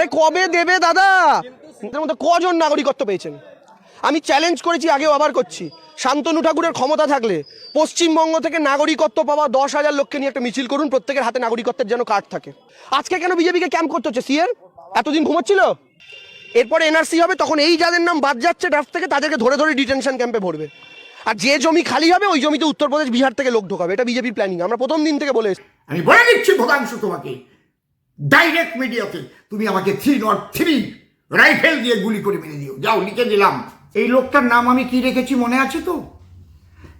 আরে কবে দেবে দাদা? এদের মধ্যে কজন নাগরিকত্ব পেয়েছেন? আমি চ্যালেঞ্জ করেছি, আগেও আবার করছি। শান্তনু ঠাকুরের ক্ষমতা থাকলে পশ্চিমবঙ্গ থেকে নাগরিকত্ব পাওয়া দশ হাজার লোককে নিয়ে একটা মিছিল করুন, প্রত্যেকের হাতে নাগরিকত্বের যেন কার্ড থাকে। আজকে কেন বিজেপিকে ক্যাম্প করতে হচ্ছে? সিএর এতদিন ঘুমোচ্ছিল? এরপরে এনআরসি হবে, তখন এই যাদের নাম বাদ যাচ্ছে ড্রাফট থেকে, তাদেরকে ধরে ধরে ডিটেনশন ক্যাম্পে ভরবে। আর যে জমি খালি হবে, ওই জমিতে উত্তরপ্রদেশ, বিহার থেকে লোক ঢোকাবে। এটা বিজেপি প্ল্যানিং আমরা প্রথম দিন থেকে বলে। আমি বলে দিচ্ছি ভোগাংশু তোমাকে। ডাইরেক্ট মিডিয়াতে তুমি আমাকে থ্রি নট থ্রি রাইফেল দিয়ে গুলি করে মেরে দিও। যাও, লিখে দিলাম। এই লোকটার নাম আমি কি রেখেছি মনে আছে তো?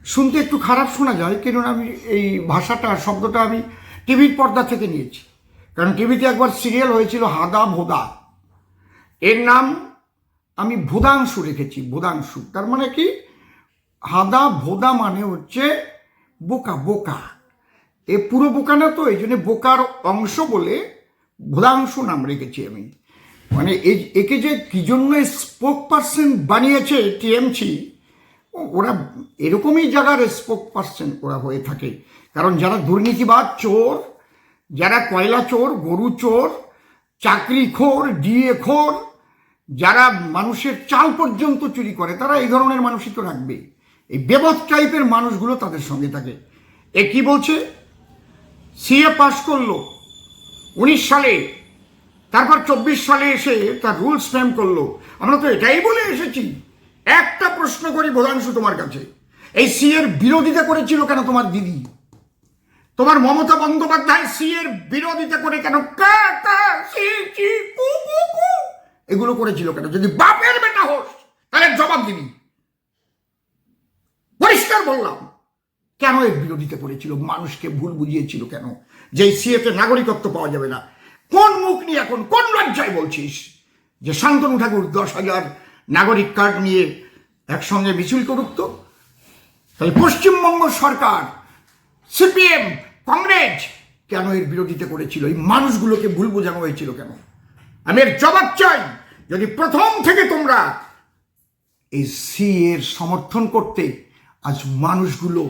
শুনতে একটু খারাপ শোনা যায়, কেননা আমি এই ভাষাটা শব্দটা আমি টিভির পর্দা থেকে নিয়েছি। কারণ টিভিতে একবার সিরিয়াল হয়েছিল হাদা ভোদা। এর নাম আমি ভোদাংশু রেখেছি, ভোদাংশু। তার মানে কি? হাদা ভোদা মানে হচ্ছে বোকা বোকা। এ পুরো বোকা না তো, এই জন্য বোকার অংশ বলে ভোদাংশ নাম রেখেছি আমি। মানে একে যে কী জন্য স্পোক পার্সন বানিয়েছে টিএমসি, ওরা এরকমই জায়গার স্পোক পার্সন ওরা হয়ে থাকে। কারণ যারা দুর্নীতিবাদ চোর, যারা কয়লা চোর, গরু চোর, চাকরি খোর, ডিএ খোর, যারা মানুষের চাল পর্যন্ত চুরি করে, তারা এই ধরনের মানুষই তো রাখবে। এই বেবদ টাইপের মানুষগুলো তাদের সঙ্গে থাকে। এ কি বলছে? সিএ পাশ করল। উনিশ সালে, তারপর চব্বিশ সালে এসে তার রুলস ফ্রেম করল। আমরা তো এটাই বলে এসেছি। একটা প্রশ্ন করি বোধাংশু তোমার কাছে। এই সি এর বিরোধিতা করেছিল কেন তোমার দিদি? তোমার মমতা বন্দ্যোপাধ্যায় সি এর বিরোধিতা করে কেন এগুলো করেছিল কেন? যদি বাপের বেটা হোস তাহলে জবাব দিবি পরিষ্কার বললাম কেন এর বিরোধিতা করেছিল, মানুষকে ভুল বুঝিয়েছিল কেন? যে সিএতে নাগরিকত্ব পাওয়া যাবে না। কোন মুখ নিয়ে এখন, কোন লজ্জায় বলছিস? যে শান্তনু ঠাকুর দশ হাজার নাগরিক কার্ড নিয়ে একসঙ্গে মিছিল করুক তো? তাহলে পশ্চিমবঙ্গ সরকার, সিপিএম, কংগ্রেস কেন এর বিরোধিতা করেছিল? এই মানুষগুলোকে ভুল বোঝানো হয়েছিল কেন? আমি এর জবাব চাই, যদি প্রথম থেকে তোমরা এই সি এর সমর্থন করতে আজ মানুষগুলো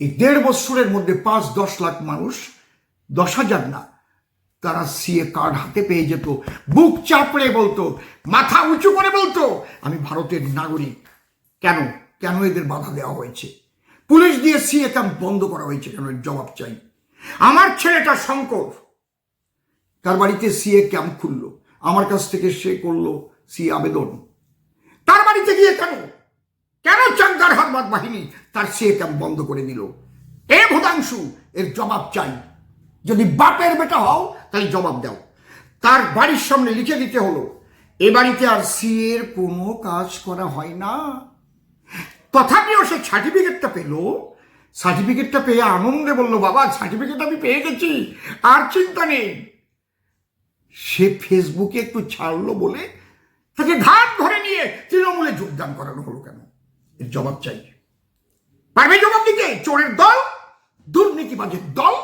এই দেড় বছরের মধ্যে পাঁচ, দশ লাখ মানুষ, দশ হাজার না, তারা সিএ কার্ড হাতে পেয়ে যেত। বুক চাপড়ে বলতো, মাথা উঁচু করে বলতো, আমি ভারতের নাগরিক। কেন? কেন এদের বাধা দেওয়া হয়েছে? পুলিশ দিয়ে সিএ ক্যাম্প বন্ধ করা হয়েছে কেন? জবাব চাই। আমার ছেলেটা শঙ্কর, তার বাড়িতে সিএ ক্যাম্প খুললো। আমার কাছ থেকে সে করল সি আবেদন। তার বাড়িতে গিয়ে কেন? কেন চাঙ্গার হারবাদ বাহিনী তার সে ক্যাম্প বন্ধ করে দিল এ ভূতাংশু, এর জবাব চাই। যদি বাপের বেটা হও, তাহলে জবাব দাও। তার বাড়ির সামনে লিখে দিতে হলো, এ বাড়িতে আর সি এর কোনো কাজ করা হয় না। তথাপিও সে সার্টিফিকেটটা পেল। সার্টিফিকেটটা পেয়ে আনন্দে বলল, বাবা, সার্টিফিকেট আমি পেয়ে গেছি, আর চিন্তা নেই। সে ফেসবুকে একটু ছাড়লো বলে তাকে ঘাট ধরে নিয়ে তৃণমূলে যোগদান করানো হলো কেন? এর জবাব চাই। পারবে জবাব দিতে? চোরের দল, দুর্নীতিবাজের দল?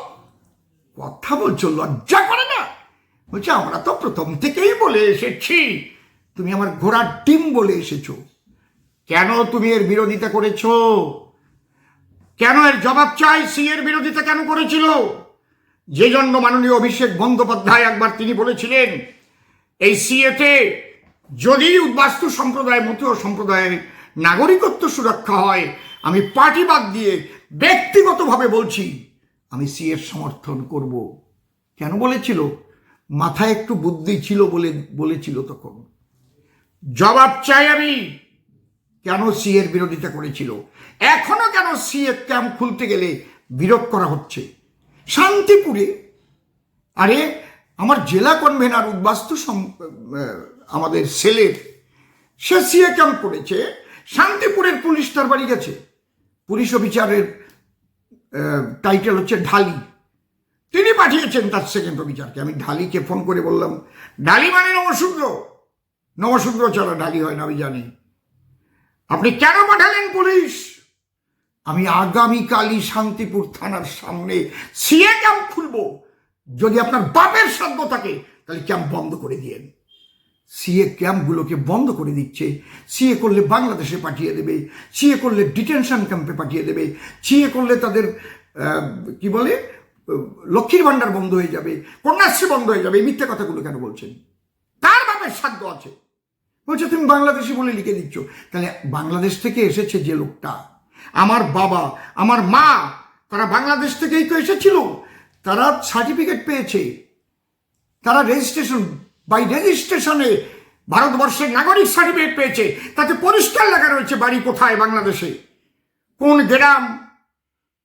কথা বলছো, লজ্জা করে না? বলছে, আমরা তো প্রথম থেকেই বলে এসেছি। তুমি আমার ঘোড়ার ডিম বলে এসেছ। কেন তুমি এর বিরোধিতা করেছ? কেন এর জবাব চাই? সি এর বিরোধিতা কেন করেছিল? যে জন্য মাননীয় অভিষেক বন্দ্যোপাধ্যায় একবার তিনি বলেছিলেন, এই সিএতে যদি বাস্তু সম্প্রদায়, মতীয় সম্প্রদায়ের নাগরিকত্ব সুরক্ষা হয়। আমি পার্টি বাদ দিয়ে ব্যক্তিগতভাবে বলছি, আমি সিএর সমর্থন করব। কেন বলেছিল? মাথায় একটু বুদ্ধি ছিল বলে বলেছিল তখন। জবাব চাই আমি, কেন সি এর বিরোধিতা করেছিল? এখনও কেন সি এর ক্যাম্প খুলতে গেলে বিরোধ করা হচ্ছে? শান্তিপুরে, আরে, আমার জেলা কনভেনার উদ্বাস্তু আমাদের সেলের, সে সিএ ক্যাম্প করেছে। শান্তিপুরের পুলিশ তার বাড়ি গেছে। পুলিশ অফিসারের টাইটেল হচ্ছে ঢালি। তিনি পাঠিয়েছেন তার সেকেন্ড অফিসারকে আমি ঢালিকে ফোন করে বললাম, ঢালি মানে নমশূদ্র নমশূদ্র ছাড়া ঢালি হয় না, আমি জানি। আপনি কেন পাঠালেন পুলিশ? আমি আগামীকালই শান্তিপুর থানার সামনে সিএ ক্যাম্প খুলব। যদি আপনার বাপের সাধ্য থাকে, তাহলে ক্যাম্প বন্ধ করে দিয়েন। সিএ ক্যাম্পগুলোকে বন্ধ করে দিচ্ছে। সিএ করলে বাংলাদেশে পাঠিয়ে দেবে। সিএ করলে ডিটেনশন ক্যাম্পে পাঠিয়ে দেবে। সিএ করলে তাদের কি বলে লক্ষ্মীর ভাণ্ডার বন্ধ হয়ে যাবে, কন্যাশ্রী বন্ধ হয়ে যাবে। এই মিথ্যে কথাগুলো কেন বলছেন? নামের সাধ্য আছে। বলছে, তুমি বাংলাদেশি বলে লিখে দিচ্ছ। তাহলে বাংলাদেশ থেকে এসেছে যে লোকটা, আমার বাবা, আমার মা, তারা বাংলাদেশ থেকেই তো এসেছিল। তারা সার্টিফিকেট পেয়েছে। তারা রেজিস্ট্রেশন বাই রেজিস্ট্রেশনে ভারতবর্ষের নাগরিক সার্টিফিকেট পেয়েছে। তাতে পরিষ্কার লেখা রয়েছে বাড়ি কোথায় বাংলাদেশে। কোন গ্রাম,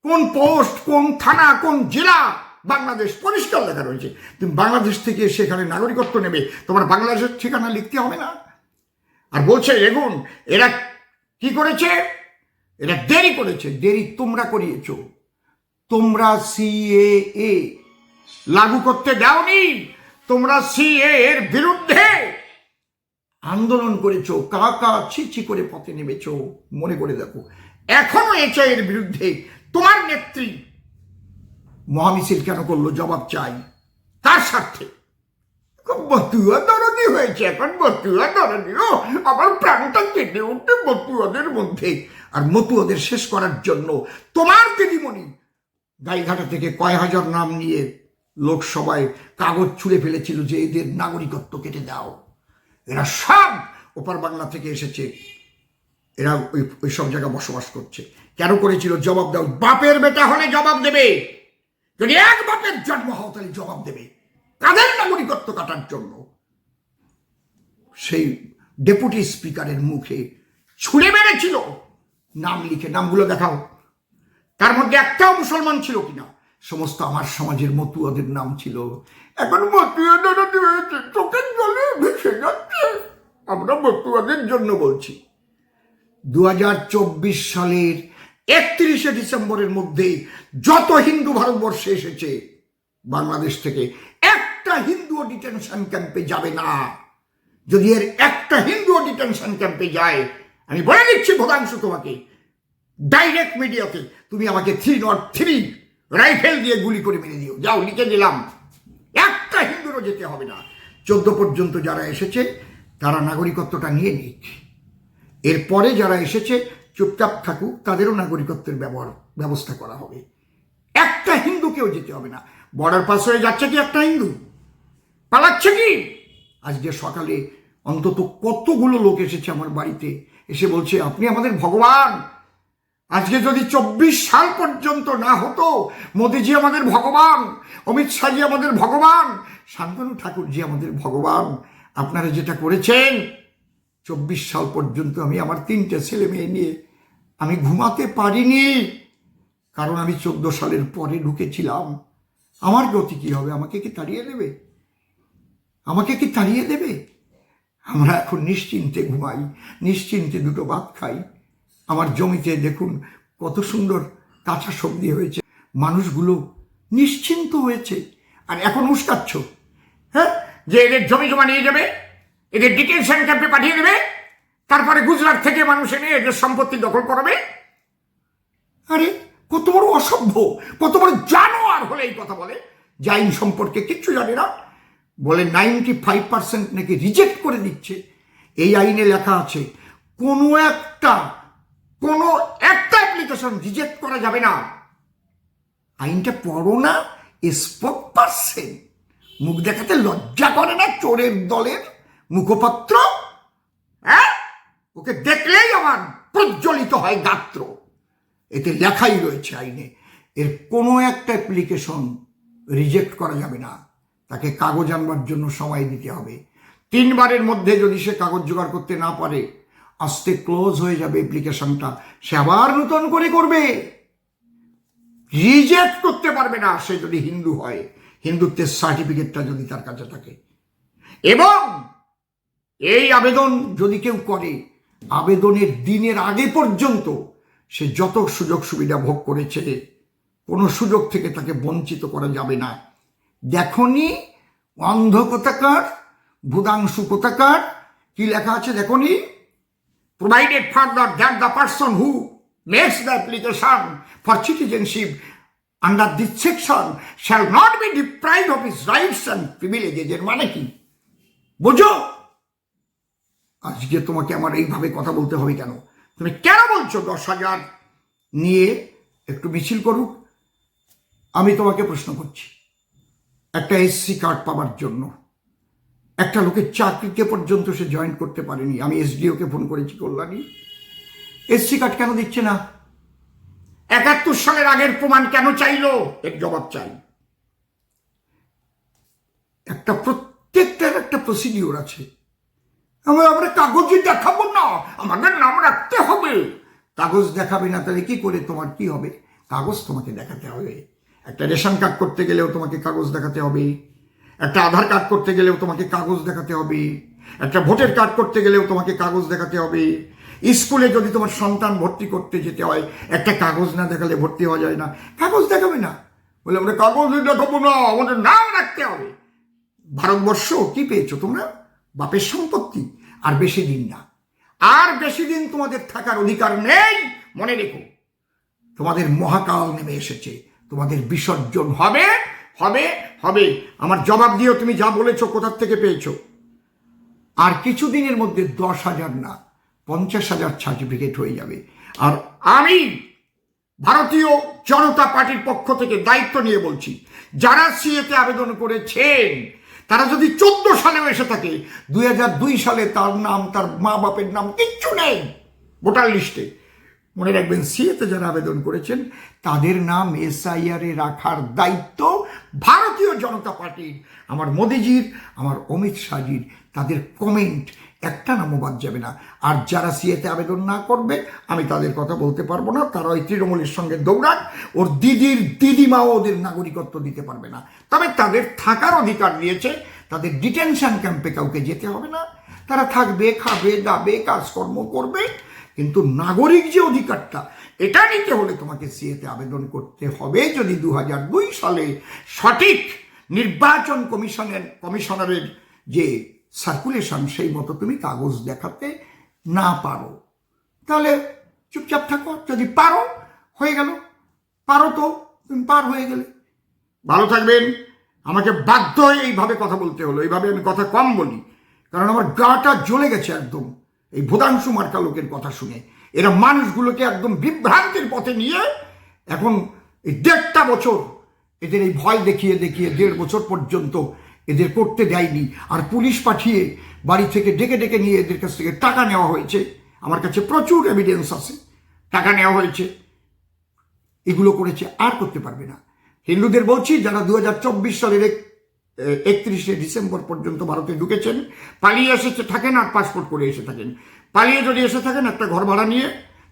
কোন পোস্ট, কোন থানা, কোন জেলা বাংলাদেশ পরিষ্কার লেখা রয়েছে। তুমি বাংলাদেশ থেকে সেখানে নাগরিকত্ব নেবে। তোমার বাংলাদেশের ঠিকানা লিখতে হবে না। আর বলছে, দেখুন, এরা কি করেছে? এরা দেরি করেছে। দেরি তোমরা করিয়েছ। তোমরা সিএএ লাগু করতে দাওনি। তোমরা সিএ এর বিরুদ্ধে আন্দোলন করেছ, কাকা ছিচি করে পথে নেমেছ, মনে করে দেখো। এখনও এচে এর বিরুদ্ধে তোমার নেত্রী মহামিছিল কেন করল, জবাব চাই। তার স্বার্থে। খুব বতুয়া দরদি হয়েছে এখন, বতুয়া দরদি। ও, আমার প্রাণটা কেটে উঠে বতুয়াদের মধ্যে। আর মতুয়াদের শেষ করার জন্য তোমার দিদিমণি গাইঘাটা থেকে কয় হাজার নাম নিয়ে লোকসভায় কাগজ ছুঁড়ে ফেলেছিল যে এদের নাগরিকত্ব কেটে দাও। এরা সব ওপার বাংলা থেকে এসেছে। এরা ওই ওই সব জায়গায় বসবাস করছে। কেন করেছিল? জবাব দাও। বাপের বেটা হলে জবাব দেবে। যদি এক বাপের জন্ম হও তাহলে জবাব দেবে। কাদের নাগরিকত্ব কাটার জন্য? সেই ডেপুটি স্পিকারের মুখে ছুঁড়ে মেরেছিল। নাম লিখে, নামগুলো দেখাও। তার মধ্যে একটাও মুসলমান ছিল কিনা? সমস্ত আমার সমাজের মতুয়াদের নাম ছিল। এখন চোখের জলে ভেসে যাচ্ছে। আমরা মতুয়াদের জন্য বলছি। দু হাজার চব্বিশ সালের একত্রিশে ডিসেম্বরের মধ্যে যত হিন্দু ভারতবর্ষে এসেছে, বাংলাদেশ থেকে একটা হিন্দুও ডিটেনশন ক্যাম্পে যাবে না। যদি এর একটা হিন্দুও ডিটেনশন ক্যাম্পে যায়, আমি বলে দিচ্ছি ভোগাংশু তোমাকে, ডাইরেক্ট মিডিয়াতে তুমি আমাকে থ্রি নট থ্রি রাইফেল দিয়ে গুলি করে মেরে দিও। যাও, লিখে দিলাম একটা হিন্দুরও যেতে হবে না। চোদ্দ পর্যন্ত যারা এসেছে, তারা নাগরিকত্বটা নিয়ে নিক। এরপরে যারা এসেছে, চুপচাপ থাকুক, তাদেরও নাগরিকত্বের ব্যবহার, ব্যবস্থা করা হবে। একটা হিন্দুকেও যেতে হবে না। বর্ডার পাস হয়ে যাচ্ছে কি একটা হিন্দু? পালাচ্ছে কি? আজকে সকালে অন্তত কতগুলো লোক এসেছে আমার বাড়িতে, এসে বলছে, আপনি আমাদের ভগবান! আজকে যদি চব্বিশ সাল পর্যন্ত না হতো, মোদিজি আমাদের ভগবান, অমিত শাহজি আমাদের ভগবান, শান্তনু ঠাকুরজি আমাদের ভগবান, আপনারা যেটা করেছেন, চব্বিশ সাল পর্যন্ত আমি আমার তিনটে ছেলে মেয়ে নিয়ে আমি ঘুমাতে পারিনি, কারণ আমি চোদ্দ সালের পরে ঢুকেছিলাম। আমার গতি কি হবে? আমাকে কি তাড়িয়ে দেবে? আমাকে কি তাড়িয়ে দেবে? আমরা এখন নিশ্চিন্তে ঘুমাই, নিশ্চিন্তে দুটো ভাত খাই। আমার জমিতে দেখুন কত সুন্দর কাঁচা সবজি হয়েছে। মানুষগুলো নিশ্চিন্ত হয়েছে। আর এখন উস্কাচ্ছ। হ্যাঁ? যে এদের জমি জমা নিয়ে যাবে, এদের ডিটেনশন ক্যাম্পে পাঠিয়ে দেবে, তারপরে গুজরাট থেকে মানুষ এনে এদের সম্পত্তি দখল করবে। আরে, কত বড় অসভ্য, কত বড় জানোয়ার হলে এই কথা বলে। যে সম্পর্কে কিচ্ছু জানে না। বলে নাইনটি ফাইভ পার্সেন্ট নাকি রিজেক্ট করে দিচ্ছে। এই আইনে লেখা আছে, কোনো একটা কোনো একটা অ্যাপ্লিকেশন রিজেক্ট করা যাবে না। আইনটা পড়ো না স্পোক পার্সেন মুখ দেখাতে লজ্জা করে না চোরের দলের মুখপাত্র? হ্যাঁ? ওকে দেখলেই আমার প্রজ্বলিত হয় গাত্র। এতে লেখাই রয়েছে আইনে। এর কোনো একটা অ্যাপ্লিকেশন রিজেক্ট করা যাবে না। তাকে কাগজ আনবার জন্য সময় দিতে হবে। তিনবারের মধ্যে যদি সে কাগজ জোগাড় করতে না পারে আস্তে ক্লোজ হয়ে যাবে অ্যাপ্লিকেশনটা সে আবার নতুন করে করবে। রিজেক্ট করতে পারবে না সে যদি হিন্দু হয়। হিন্দুত্বের সার্টিফিকেটটা যদি তার কাছে থাকে। এবং এই আবেদন যদি কেউ করে, আবেদনের দিনের আগে পর্যন্ত সে যত সুযোগ সুবিধা ভোগ করেছে, কোনো সুযোগ থেকে তাকে বঞ্চিত করা যাবে না। দেখনি, অন্ধ কোথাকার ভূদাংশু কোথাকার, কি লেখা আছে দেখনি? Provided further that the person who makes the application for citizenship under this section shall not be deprived of his rights and privileges এর মানে কি বুঝো আজকে তোমাকে আমার এইভাবে কথা বলতে হবে কেন তুমি কেন বলছো দশ হাজার নিয়ে একটু মিছিল করুক আমি তোমাকে প্রশ্ন করছি একটা এসসি কার্ড পাওয়ার জন্য একটা লোকের চাকরিতে পর্যন্ত সে জয়েন করতে পারেনি। আমি এসডিওকে ফোন করেছি কল্যাণী। এসসি কার্ড কেন দিচ্ছে না? একাত্তর সালের আগের প্রমাণ কেন চাইলো? এর জবাব চাই। একটা প্রত্যেকটার একটা প্রসিডিওর আছে। আমরা আমরা কাগজে দেখাবো না। আমাদের নাম রাখতে হবে। কাগজ দেখাবে না, তাহলে কি করে? তোমার কি হবে? কাগজ তোমাকে দেখাতে হবে। একটা রেশন কার্ড করতে গেলেও তোমাকে কাগজ দেখাতে হবে। একটা আধার কার্ড করতে গেলেও তোমাকে কাগজ দেখাতে হবে, একটা ভোটের কার্ড করতে গেলেও তোমাকে কাগজ দেখাতে হবে। স্কুলে যদি তোমার সন্তান ভর্তি করতে যেতে হয়, একটা কাগজ না দেখালে ভর্তি হওয়া যায় না। কাগজ দেখাবে না। বলে আমরা কাগজ দেখাবো না, আমাদের নাম রাখতে হবে। ভারতবর্ষ, কি পেয়েছ তোমরা? বাপের সম্পত্তি, আর বেশি দিন না। আর বেশি দিন তোমাদের থাকার অধিকার নেই, মনে রেখো। তোমাদের মহাকাল নেমে এসেছে, তোমাদের বিসর্জন হবে হবে হবে। আমার জবাব দিও, তুমি যা বলেছ কোথার থেকে পেয়েছ? আর কিছুদিনের মধ্যে দশ হাজার না, পঞ্চাশ হাজার সার্টিফিকেট হয়ে যাবে। আর আমি ভারতীয় জনতা পার্টির পক্ষ থেকে দায়িত্ব নিয়ে বলছি, যারা সিএতে আবেদন করেছেন, তারা যদি চোদ্দ সালেও এসে থাকে, দুই সালে তার নাম, তার মা বাপের নাম কিচ্ছু নেই। ভোটার লিস্টে। মনে রাখবেন সিএতে যারা আবেদন করেছেন, তাদের নাম এসআইআর রাখার দায়িত্ব ভারতীয় জনতা পার্টির। আমার মোদিজির, আমার অমিত শাহজির, তাদের কমেন্ট একটা নামও বাদ যাবে না। আর যারা সিএতে আবেদন না করবে, আমি তাদের কথা বলতে পারব না। তারা ওই তৃণমূলের সঙ্গে দৌড়াক, ওর দিদির দিদিমাও ওদের নাগরিকত্ব দিতে পারবে না। তবে তাদের থাকার অধিকার দিয়েছে তাদের ডিটেনশন ক্যাম্পে কাউকে যেতে হবে না। তারা থাকবে, খাবে, দাবে, কাজকর্ম করবে কিন্তু নাগরিক যে অধিকারটা, এটা নিতে হলে তোমাকে সিএতে আবেদন করতে হবে যদি দু সালে সঠিক নির্বাচন কমিশনের, কমিশনারের যে সার্কুলেশন, সেই মতো তুমি কাগজ দেখাতে না পারো। তাহলে চুপচাপ থাকো, যদি পারো, হয়ে গেল। পারো তো, তুমি পার হয়ে গেলে। ভালো থাকবেন। আমাকে বাধ্য হয়ে এইভাবে কথা বলতে হলো। এইভাবে আমি কথা কম বলি। কারণ আমার গাটা জ্বলে গেছে একদম। এই ভূতাংশু মার্কা লোকের কথা শুনে। এরা মানুষগুলোকে একদম বিভ্রান্তির পথে নিয়ে এখন এই দেড়টা বছর এদের এই ভয় দেখিয়ে দেখিয়ে দেড় বছর পর্যন্ত এদের করতে দেয়নি। আর পুলিশ পাঠিয়ে বাড়ি থেকে ডেকে ডেকে নিয়ে এদের কাছ থেকে টাকা নেওয়া হয়েছে। আমার কাছে প্রচুর এভিডেন্স আছে। টাকা নেওয়া হয়েছে। এগুলো করেছে আর করতে পারবে না। হিন্দুদের বলছি, যারা দু হাজার চব্বিশ সালের একত্রিশে ডিসেম্বর পর্যন্ত ভারতে ঢুকেছেন। পালিয়ে এসেছে, থাকেন আর পাসপোর্ট করে এসে থাকেন। পালিয়ে যদি এসে থাকেন, একটা ঘর ভাড়া নিয়ে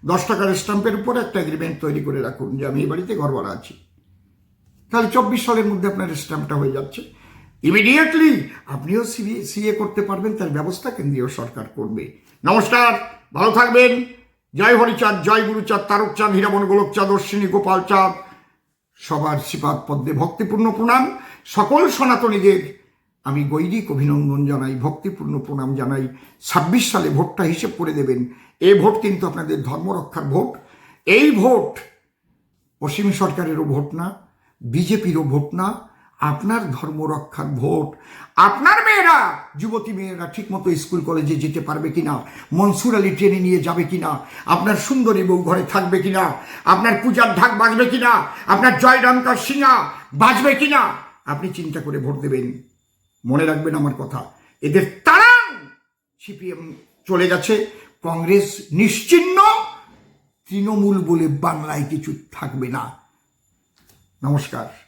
দশ টাকার স্ট্যাম্পের উপর একটা এগ্রিমেন্ট তৈরি করে রাখুন যে আমি এই বাড়িতে ঘর ভাড়া আছি। তাহলে চব্বিশ সালের মধ্যে আপনার স্ট্যাম্পটা হয়ে যাচ্ছে। ইমিডিয়েটলি আপনিও সিএ করতে পারবেন, তার ব্যবস্থা কেন্দ্রীয় সরকার করবে। নমস্কার, ভালো থাকবেন। জয় হরিচাঁদ, জয় গুরুচাঁদ তারকচাঁদ হীরামন গোলকচাঁদ, অশ্বিনী গোপাল চাঁদ। সবার শ্রীপাদ পদ্মে ভক্তিপূর্ণ প্রণাম। সকল সনাতনীদের আমি গৈরিক অভিনন্দন জানাই, ভক্তিপূর্ণ প্রণাম জানাই। ছাব্বিশ সালে ভোটটা হিসেব করে দেবেন। এ ভোট কিন্তু আপনাদের ধর্ম রক্ষার ভোট। এই ভোট অসীম সরকারেরও ভোট না, বিজেপিরও ভোট না, আপনার ধর্ম রক্ষার ভোট। আপনার মেয়েরা, যুবতী মেয়েরা ঠিকমতো স্কুল, কলেজে যেতে পারবে কিনা, মনসুর আলী ট্রেনে নিয়ে যাবে কিনা, আপনার সুন্দরী বউ ঘরে থাকবে কিনা, আপনার পূজার ঢাক বাজবে কিনা, আপনার জয়রামকার সিংহা বাজবে কিনা আপনি চিন্তা করে ভোট দেবেন। মনে রাখবেন আমার কথা। এদের তারা সিপিএম চলে গেছে। কংগ্রেস নিশ্চিন্ন। তৃণমূল বলে বাংলায় কিছু থাকবে না। নমস্কার।